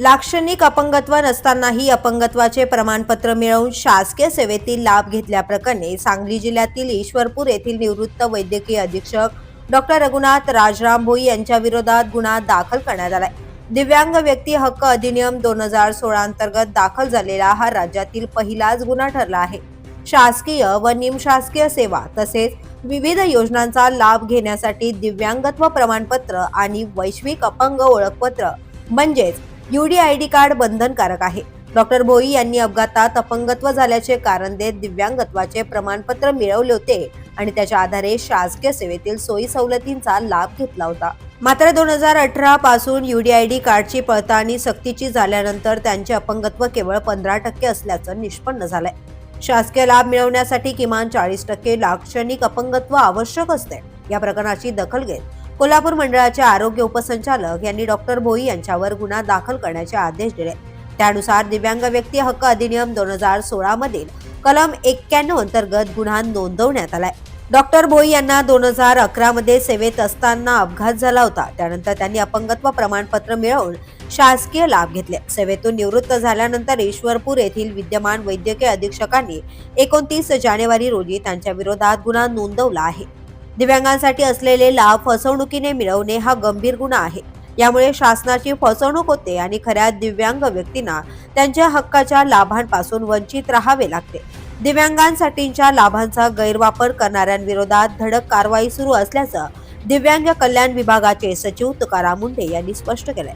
लाक्षणिक अपंगत्व नसतानाही अपंगत्वाचे प्रमाणपत्र मिळवून शासकीय सेवेतील लाभ घेतल्याप्रकरणी सांगली जिल्ह्यातील ईश्वरपूर येथील निवृत्त वैद्यकीय अधीक्षक डॉक्टर रघुनाथ राजराम भोई यांच्या विरोधात गुन्हा दाखल करण्यात आलाय. दिव्यांग व्यक्ती हक्क अधिनियम दोन हजार सोळा अंतर्गत दाखल झालेला हा राज्यातील पहिलाच गुन्हा ठरला आहे. शासकीय व निमशासकीय सेवा तसेच विविध योजनांचा लाभ घेण्यासाठी दिव्यांगत्व प्रमाणपत्र आणि वैश्विक अपंग ओळखपत्र म्हणजेच युडी आय डी कार्ड बंधनकारक आहे. डॉक्टर भोई यांनी अपघातात अपंगत्व झाल्याचे कारण देत दिव्यांगत्वाचे प्रमाणपत्र मिळवले होते आणि त्याच्या आधारे शासकीय सेवेतील सोयी सवलतींचा लाभ घेतला होता. मात्र दोन हजार अठरा पासून युडीआयडी कार्डची पडताळणी सक्तीची झाल्यानंतर त्यांचे अपंगत्व केवळ पंधरा टक्के असल्याचं निष्पन्न झालंय. शासकीय लाभ मिळवण्यासाठी किमान चाळीस टक्के लाक्षणिक अपंगत्व आवश्यक असते. या प्रकरणाची दखल घेत कोल्हापूर मंडळाचे आरोग्य उपसंचालक यांनी डॉक्टर भोई यांच्यावर गुन्हा दाखल करण्याचे आदेश दिले. त्यानुसार दिव्यांग व्यक्ती हक्क अधिनियम दोन हजार सोळा मधील कलम एक्क्याण्णव अंतर्गत गुन्हा नोंदवण्यात आलाय. डॉक्टर भोई यांना दोन हजार अकरा मध्ये सेवेत असताना अपघात झाला होता. त्यानंतर त्यांनी अपंगत्व प्रमाणपत्र मिळवून शासकीय लाभ घेतले. सेवेतून निवृत्त झाल्यानंतर ईश्वरपूर येथील विद्यमान वैद्यकीय अधीक्षकांनी एकोणतीस जानेवारी रोजी त्यांच्या विरोधात गुन्हा नोंदवला आहे. दिव्यांगांसाठी असलेले लाभ फसवणुकीने मिळवणे हा गंभीर गुन्हा आहे. यामुळे शासनाची फसवणूक होते आणि खऱ्या दिव्यांग व्यक्तींना त्यांच्या हक्काच्या लाभांपासून वंचित राहावे लागते. दिव्यांगांसाठीच्या लाभांचा गैरवापर करणाऱ्यांविरोधात धडक कारवाई सुरू असल्याचं दिव्यांग कल्याण विभागाचे सचिव तुकाराम मुंडे यांनी स्पष्ट केलंय.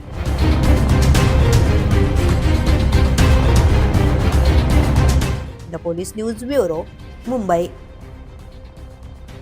The police news bureau Mumbai.